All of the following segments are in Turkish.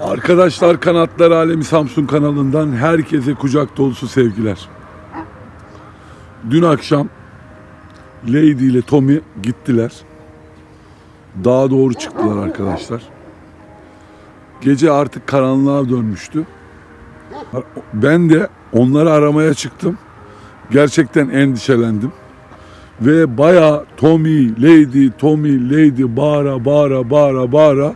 Arkadaşlar Kanatlar Alemi Samsun kanalından herkese kucak dolusu sevgiler. Dün akşam Lady ile Tommy gittiler. Dağa doğru çıktılar arkadaşlar. Gece artık karanlığa dönmüştü. Ben de onları aramaya çıktım. Gerçekten endişelendim. Ve bayağı Tommy, Lady, Tommy, Lady bağıra bağıra bağıra bağıra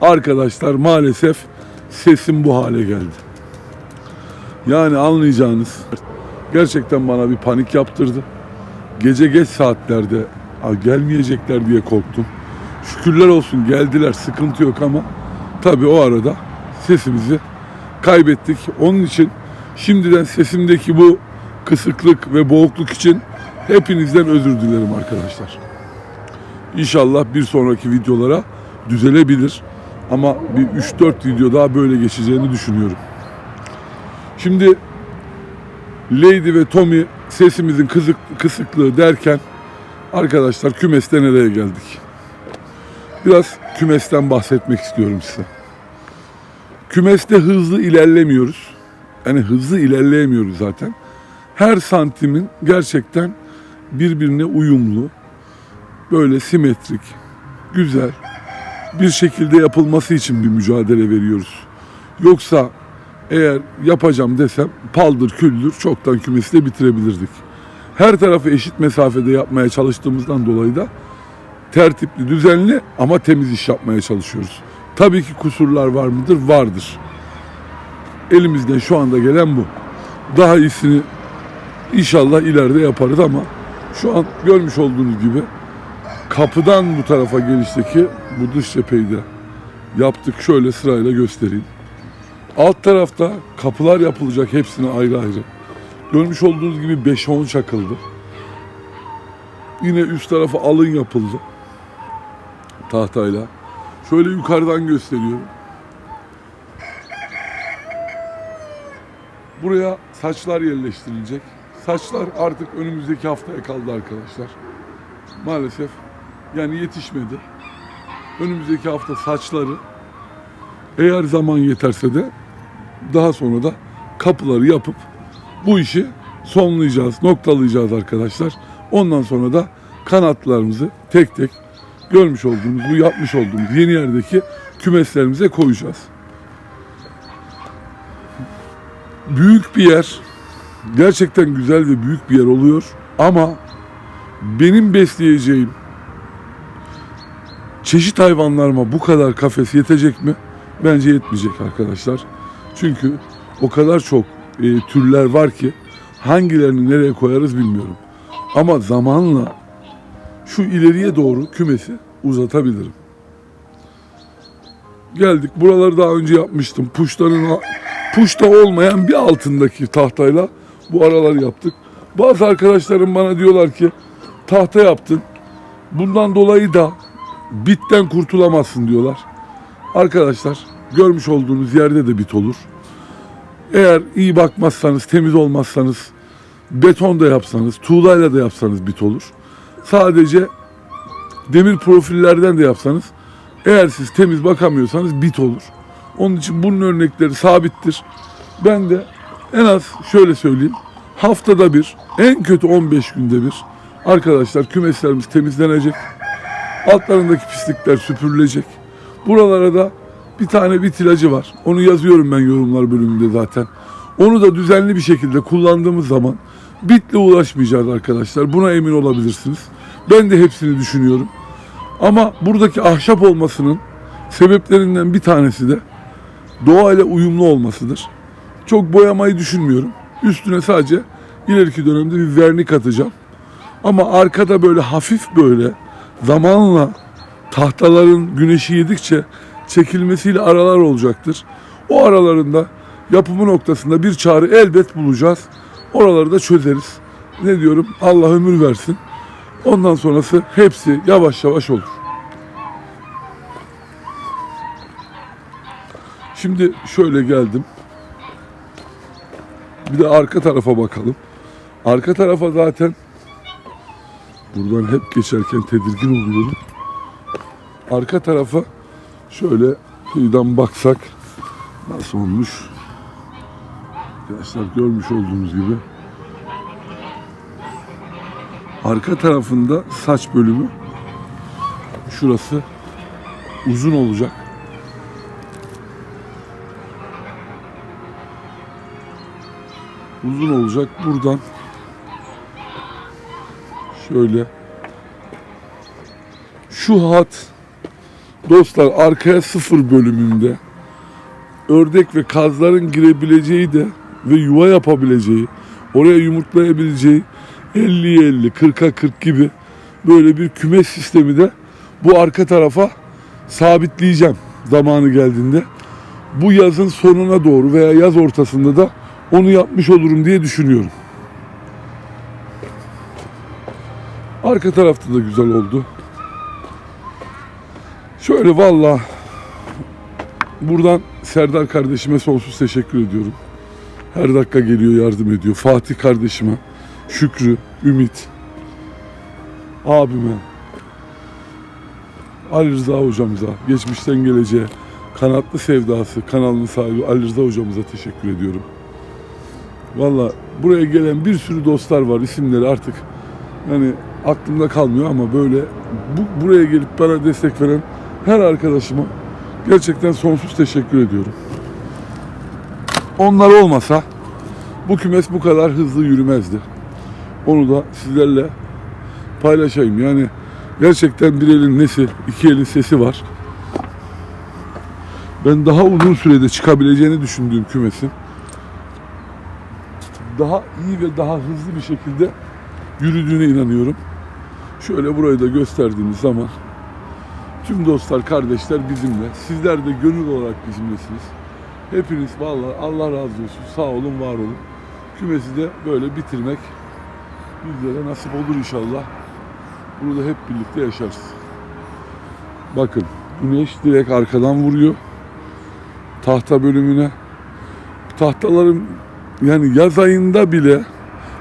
arkadaşlar maalesef sesim bu hale geldi. Yani anlayacağınız gerçekten bana bir panik yaptırdı. Gece geç saatlerde "Aa, gelmeyecekler diye korktum. Şükürler olsun geldiler sıkıntı yok ama tabii o arada sesimizi kaybettik. Onun için şimdiden sesimdeki bu kısıklık ve boğukluk için hepinizden özür dilerim arkadaşlar. İnşallah bir sonraki videolara düzelebilir. Ama bir 3-4 video daha böyle geçeceğini düşünüyorum. Şimdi Lady ve Tommy sesimizin kızık, kısıklığı derken arkadaşlar kümeste nereye geldik? Biraz kümesten bahsetmek istiyorum size. Kümeste hızlı ilerlemiyoruz. Yani hızlı ilerleyemiyoruz zaten. Her santimin gerçekten birbirine uyumlu, böyle simetrik, güzel bir şekilde yapılması için bir mücadele veriyoruz. Yoksa eğer yapacağım desem paldır küldür çoktan kümesi de bitirebilirdik. Her tarafı eşit mesafede yapmaya çalıştığımızdan dolayı da tertipli, düzenli ama temiz iş yapmaya çalışıyoruz. Tabii ki kusurlar var mıdır? Vardır. Elimizden şu anda gelen bu. Daha iyisini inşallah ileride yaparız ama şu an görmüş olduğunuz gibi kapıdan bu tarafa gelişteki bu dış cepheyi de yaptık. Şöyle sırayla göstereyim. Alt tarafta kapılar yapılacak hepsine ayrı ayrı. Görmüş olduğunuz gibi 5-10 çakıldı. Yine üst tarafa alın yapıldı. Tahtayla. Şöyle yukarıdan gösteriyorum. Buraya saçlar yerleştirilecek. Saçlar artık önümüzdeki haftaya kaldı arkadaşlar. Maalesef yani yetişmedi. Önümüzdeki hafta saçları eğer zaman yeterse de daha sonra da kapıları yapıp bu işi sonlayacağız, noktalayacağız arkadaşlar. Ondan sonra da kanatlarımızı tek tek görmüş olduğumuz, bu yapmış olduğumuz yeni yerdeki kümeslerimize koyacağız. Büyük bir yer, gerçekten güzel ve büyük bir yer oluyor ama benim besleyeceğim çeşit hayvanlarıma bu kadar kafes yetecek mi? Bence yetmeyecek arkadaşlar. Çünkü o kadar çok e, türler var ki hangilerini nereye koyarız bilmiyorum. Ama zamanla şu ileriye doğru kümesi uzatabilirim. Geldik. Buraları daha önce yapmıştım. Puştanın puşta olmayan bir altındaki tahtayla bu aralar yaptık. Bazı arkadaşlarım bana diyorlar ki tahta yaptın. Bundan dolayı da bitten kurtulamazsın diyorlar. Arkadaşlar görmüş olduğunuz yerde de bit olur. Eğer iyi bakmazsanız, temiz olmazsanız, beton da yapsanız, tuğlayla da yapsanız bit olur. Sadece demir profillerden de yapsanız, eğer siz temiz bakamıyorsanız bit olur. Onun için bunun örnekleri sabittir. Ben de en az şöyle söyleyeyim. Haftada bir, en kötü 15 günde bir arkadaşlar kümeslerimiz temizlenecek. Altlarındaki pislikler süpürülecek. Buralara da bir tane bit ilacı var. Onu yazıyorum ben yorumlar bölümünde zaten. Onu da düzenli bir şekilde kullandığımız zaman bitle uğraşmayacağız arkadaşlar. Buna emin olabilirsiniz. Ben de hepsini düşünüyorum. Ama buradaki ahşap olmasının sebeplerinden bir tanesi de doğayla uyumlu olmasıdır. Çok boyamayı düşünmüyorum. Üstüne sadece ileriki dönemde bir vernik atacağım. Ama arkada böyle hafif böyle zamanla tahtaların güneşi yedikçe çekilmesiyle aralar olacaktır. O aralarında yapımı noktasında bir çare elbet bulacağız. Oraları da çözeriz. Ne diyorum? Allah ömür versin. Ondan sonrası hepsi yavaş yavaş olur. Şimdi şöyle geldim. Bir de arka tarafa bakalım. Arka tarafa zaten buradan hep geçerken tedirgin oluyorum. Arka tarafa şöyle kıyıdan baksak Nasıl olmuş? Arkadaşlar görmüş olduğunuz gibi. Arka tarafında saç bölümü şurası uzun olacak. Uzun olacak. Buradan şöyle şu hat dostlar arkaya sıfır bölümünde ördek ve kazların girebileceği de ve yuva yapabileceği, oraya yumurtlayabileceği 50'ye 50, 40'a 40 gibi böyle bir kümes sistemi de bu arka tarafa sabitleyeceğim zamanı geldiğinde. Bu yazın sonuna doğru veya yaz ortasında da onu yapmış olurum diye düşünüyorum. Arka tarafta da güzel oldu. Şöyle valla buradan Serdar kardeşime sonsuz teşekkür ediyorum. Her dakika geliyor yardım ediyor. Fatih kardeşime, Şükrü, Ümit, abime, Ali Rıza hocamıza, geçmişten geleceğe, kanatlı sevdası, kanalının sahibi Ali Rıza hocamıza teşekkür ediyorum. Valla buraya gelen bir sürü dostlar var isimleri artık yani aklımda kalmıyor ama böyle bu, buraya gelip bana destek veren her arkadaşıma gerçekten sonsuz teşekkür ediyorum. Onlar olmasa bu kümes bu kadar hızlı yürümezdi. Onu da sizlerle paylaşayım. Yani gerçekten bir elin nesi, iki elin sesi var. Ben daha uzun sürede çıkabileceğini düşündüğüm kümesin daha iyi ve daha hızlı bir şekilde yürüdüğüne inanıyorum. Şöyle burayı da gösterdiğimiz zaman tüm dostlar, kardeşler bizimle. Sizler de gönül olarak bizimlesiniz. Hepiniz vallahi Allah razı olsun. Sağ olun, var olun. Kümesi de böyle bitirmek bizlere nasip olur inşallah. Bunu da hep birlikte yaşarız. Bakın güneş direkt arkadan vuruyor. Tahta bölümüne. Tahtaların yani yaz ayında bile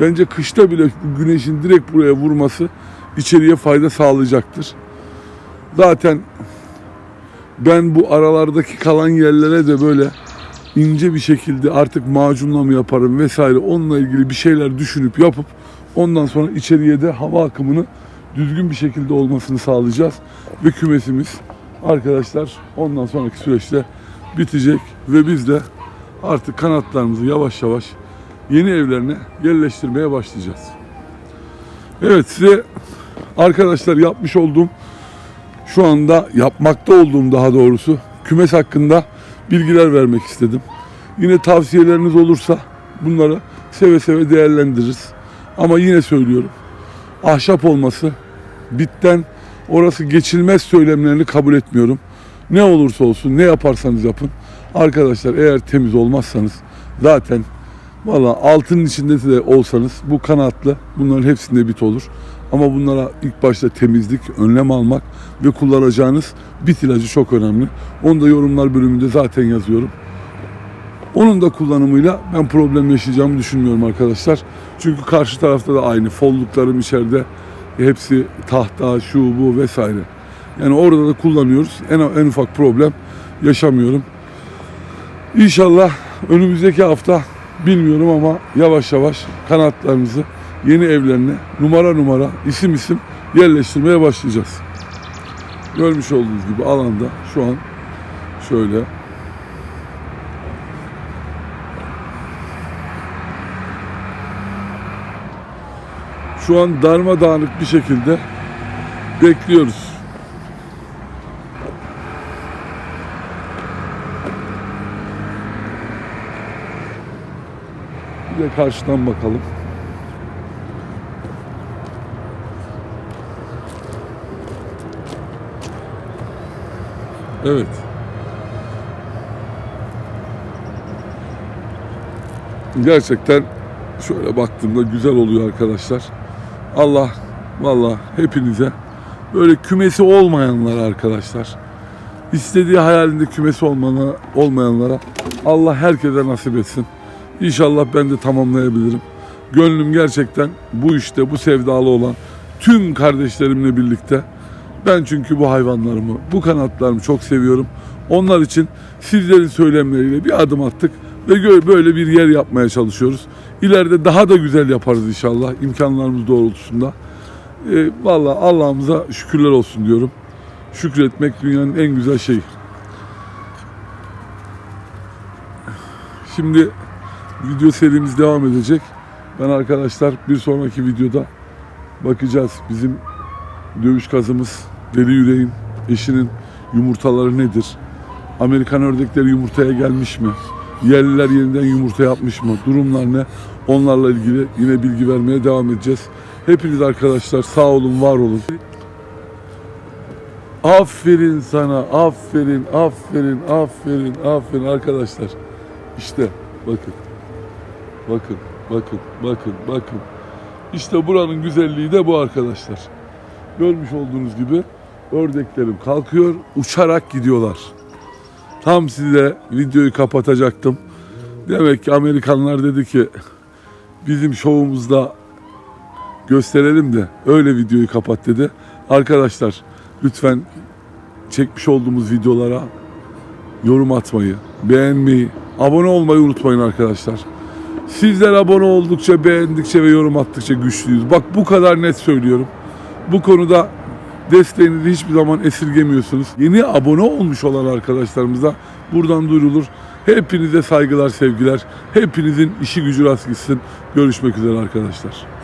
bence kışta bile güneşin direkt buraya vurması içeriye fayda sağlayacaktır. Zaten ben bu aralardaki kalan yerlere de böyle ince bir şekilde artık macunla mı yaparım vesaire onunla ilgili bir şeyler düşünüp yapıp ondan sonra içeriye de hava akımını düzgün bir şekilde olmasını sağlayacağız. Ve kümesimiz arkadaşlar ondan sonraki süreçte bitecek ve biz de artık kanatlarımızı yavaş yavaş yeni evlerine yerleştirmeye başlayacağız. Evet size arkadaşlar yapmış olduğum şu anda yapmakta olduğum daha doğrusu kümes hakkında bilgiler vermek istedim. Yine tavsiyeleriniz olursa bunları seve seve değerlendiririz. Ama yine söylüyorum. Ahşap olması bitten orası geçilmez söylemlerini kabul etmiyorum. Ne olursa olsun ne yaparsanız yapın. Arkadaşlar eğer temiz olmazsanız zaten valla altının içinde de olsanız bu kanatlı bunların hepsinde bit olur. Ama bunlara ilk başta temizlik, önlem almak ve kullanacağınız bit ilacı çok önemli. Onu da yorumlar bölümünde zaten yazıyorum. Onun da kullanımıyla ben problem yaşayacağımı düşünmüyorum arkadaşlar. Çünkü karşı tarafta da aynı. Folluklarım içeride hepsi tahta, şu bu vesaire. Yani orada da kullanıyoruz. En, en ufak problem yaşamıyorum. İnşallah önümüzdeki hafta bilmiyorum ama yavaş yavaş kanatlarımızı yeni evlerine numara numara isim isim yerleştirmeye başlayacağız. Görmüş olduğunuz gibi alanda şu an şöyle şu an darmadağınık bir şekilde bekliyoruz. Bir de karşıdan bakalım. Evet. Gerçekten şöyle baktığımda güzel oluyor arkadaşlar. Allah valla hepinize böyle kümesi olmayanlara arkadaşlar istediği hayalinde kümesi olmana, olmayanlara Allah herkese nasip etsin. İnşallah ben de tamamlayabilirim. Gönlüm gerçekten bu işte bu sevdalı olan tüm kardeşlerimle birlikte Ben çünkü bu hayvanlarımı, bu kanatlarımı çok seviyorum. Onlar için sizlerin söylemleriyle bir adım attık ve böyle bir yer yapmaya çalışıyoruz. İleride daha da güzel yaparız inşallah imkanlarımız doğrultusunda. E, Valla Allah'ımıza şükürler olsun diyorum. Şükretmek dünyanın en güzel şeyi. Şimdi video serimiz devam edecek. Ben arkadaşlar bir sonraki videoda bakacağız bizim dövüş kazımız Deli Yüreğin eşinin yumurtaları nedir? Amerikan ördekleri yumurtaya gelmiş mi? Yerliler yeniden yumurta yapmış mı? Durumlar ne? Onlarla ilgili yine bilgi vermeye devam edeceğiz. Hepiniz arkadaşlar sağ olun, var olun. Aferin sana, aferin, aferin, aferin, aferin arkadaşlar. İşte bakın, bakın, bakın, bakın, bakın. İşte buranın güzelliği de bu arkadaşlar. Görmüş olduğunuz gibi ördeklerim kalkıyor, uçarak gidiyorlar. Tam size videoyu kapatacaktım. Demek ki Amerikanlar dedi ki bizim şovumuzda gösterelim de öyle videoyu kapat dedi. Arkadaşlar lütfen çekmiş olduğumuz videolara yorum atmayı, beğenmeyi, abone olmayı unutmayın arkadaşlar. Sizler abone oldukça, beğendikçe ve yorum attıkça güçlüyüz. Bak bu kadar net söylüyorum. Bu konuda desteğinizi hiçbir zaman esirgemiyorsunuz. Yeni abone olmuş olan arkadaşlarımıza buradan duyurulur. Hepinize saygılar, sevgiler. Hepinizin işi gücü rast gitsin. Görüşmek üzere arkadaşlar.